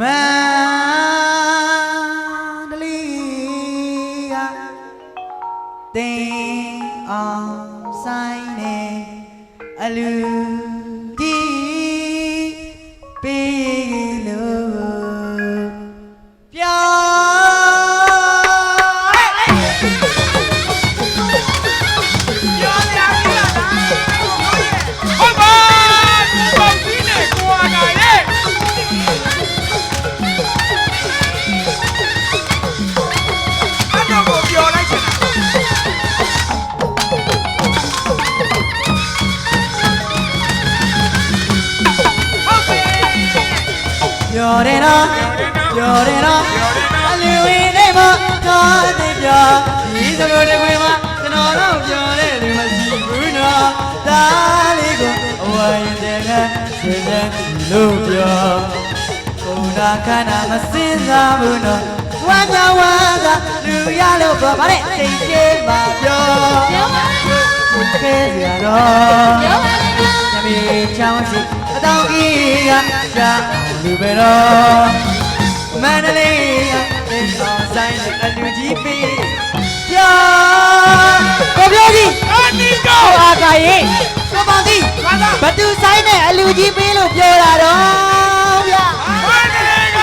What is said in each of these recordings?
မန္တလေးကတင်းအောင်ဆိုင်နေအလူဒီပေး ပြောတယ်နော်ပြောတယ်နော်အလူဝင်းနေမတော်တယ်ပြောဒီစကားတွေမှာကျွန်တော်တော့ပြောတယ်လူမရှိဘူးနော်ဒါလေးကိုအဝိုင်းတဲ့ကဆွေးနွေးလို့ပြောကိုယ်နာခန္ဓာမစင်စားဘူးနော်ဝမ်းသာဝမ်းသာလူရလို့ပြောပါနဲ့စိတ်ကျေးပါပြောပြောပါလေနော်ကိုယ်ခဲရတော့ပြောပါလေနော်နမီချောင်းစီအတောင်ကြီး ကရှာလူပဲတော့မန္တလေးကတင်ဆောင်ဆိုင်တဲ့အလူကြီးပြီးပြောကိုပြောကြီးအာနီကိုကိုအာကာရေးကိုပေါင်တီဘာသာဘသူဆိုင်တဲ့အလူကြီးပြီးလို့ပြောတာတော့ဗျဘာနေက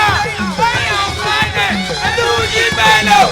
ဆိုင်အောင်ဆိုင်နဲ့အလူကြီးပဲလို့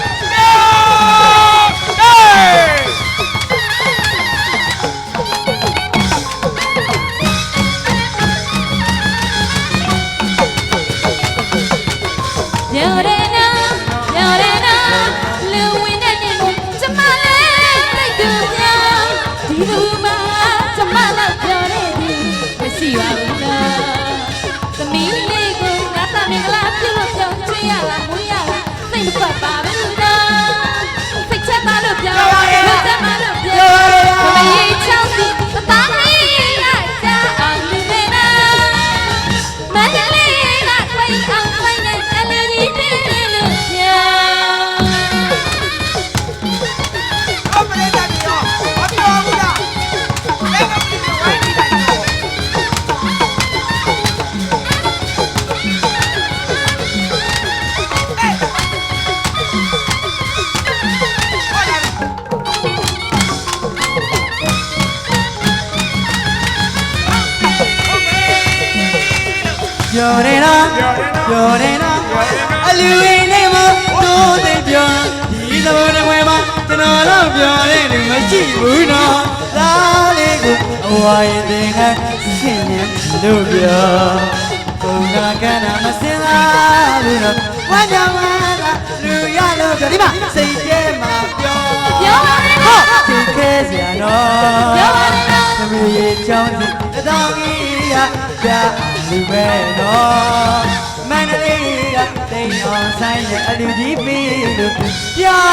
ပြောတယ်နော်ပြောတယ်နော်အလူရင်းနေမတို့သိပြောဒီသဘောတကွယ်မှာကျွန်တော်တော့ပြောတယ်လူမရှိဘူးနော်သားလေးကိုအဝိုင်းတဲ့ကဆင်းနေလို့ပြောကိုယ်ကကနာမစင်လားဘူးနော်ဝမ်းကြောင်ဝမ်းသာလူရလို့ပြောဒီမှာစိတ်ထဲမှာပြောပြောပါလေနော်သူခဲစရာနော်ပြောပါလေနော်သမီးရေချောင်းစီတတောင်ကြီး ရပြလူပဲနော်မန္တလေးကတိမ်အောင်ဆိုင်ရဲ့အလူကြီးပြီးလို့ပြော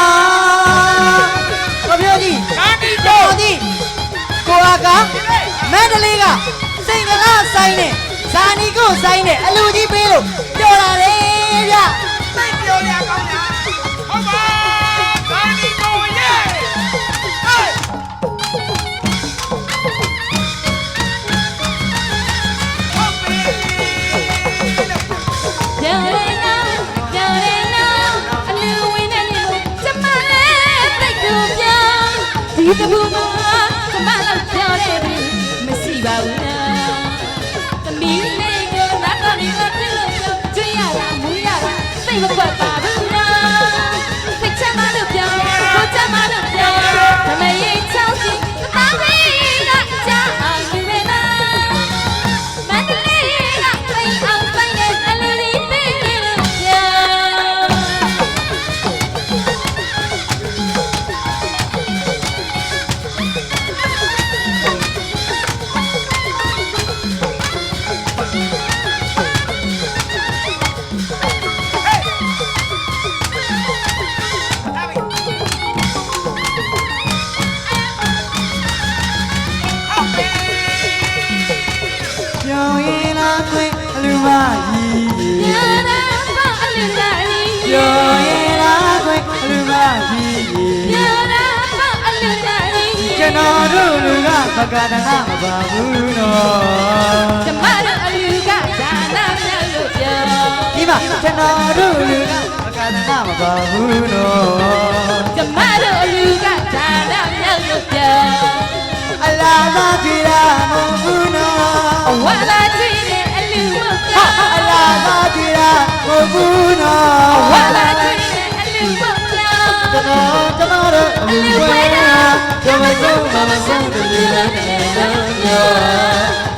ကိုပြောကြီးအာနီကိုကိုကြီးကိုအကမန္တလေးကစိန်ကလားဆိုင်နဲ့ဇာနီကိုဆိုင်နဲ့အလူကြီးပြီးလို့ပြောတာလေဗျသိပြောရကောင်းတာဟုတ် ဒီတဘူမှာကျမလည်းပြောတယ်မရှိပါဘူး ကျွန်တော်တို့လူကဘကတနာမပါဘူးနော်ကျမတို့အလူကဒါနာမြောက်လို့ပြောဒီမှာတို့လူကပကဒနာမပါဘူးနော်ကျမတို့အလူကဒါနမြောက်ရုပ်ပြအလားသာကြည်ရာမဟုတ်ဘူးနော်ဝါလာကြည့် ည်ရာမဟုတ်ဘူးနော်ဝါလာကြည့်တဲ့အလူမပြကျွန်တော်ကျွန်တော်တို့အမှုဝဲတာကျမဆုံးမမဆုံးတည်းလည်းလည်းရော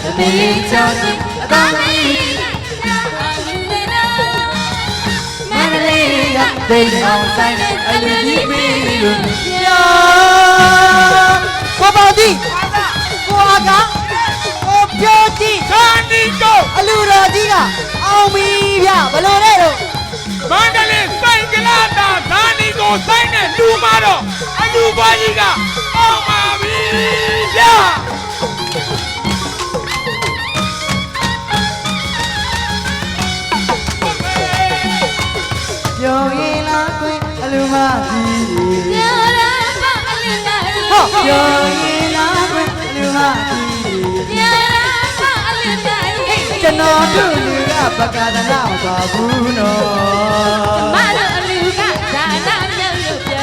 တမီးချောင်းအသာမီးမန္တလေးကဒိတ်အောင်ဆိုင်တဲ့အလူကြီးမီးလို့ပြောကိုပေါတိ အောင်ပြီဗျဘလို့လဲတော့မန္တလေးစိုင်ကလာတာသာနီကိုစိုင်းတဲ့လူမတော့အလူပါကြီးကအောင်ပါပြီဗျာပြောရင်လားကွင်အလူမကြီးပြောရမအလူနာရီဟောပြောရင်လားကွင်အလူမကြီးပြော ပကဒနာမပါဘူးနော်မတို့အလူကဒါနမြောက်ရုပ်ပြ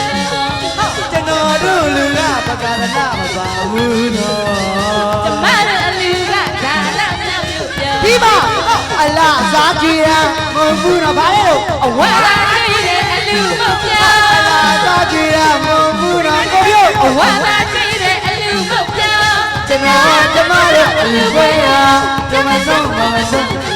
ကျွန်တော်တို့လူကပကဒနာမပါဘူးနော်မတို့အလူကဒါနမြောက်ရုပ်ပြပြီးပါအလားအစားကြည်ရမဟုတ်ဘူးနော်ဗါလဲတော့ဝါလာကြည့်တဲ့အလူမပြအလားအစားကြည်ရမဟုတ်ဘူးနော်ကိုပြောဝါလာကြည့်တဲ့အလူမပြကျွန်တော်ကျမတို့အလူပွဲရကျမဆုံးမမဆုံး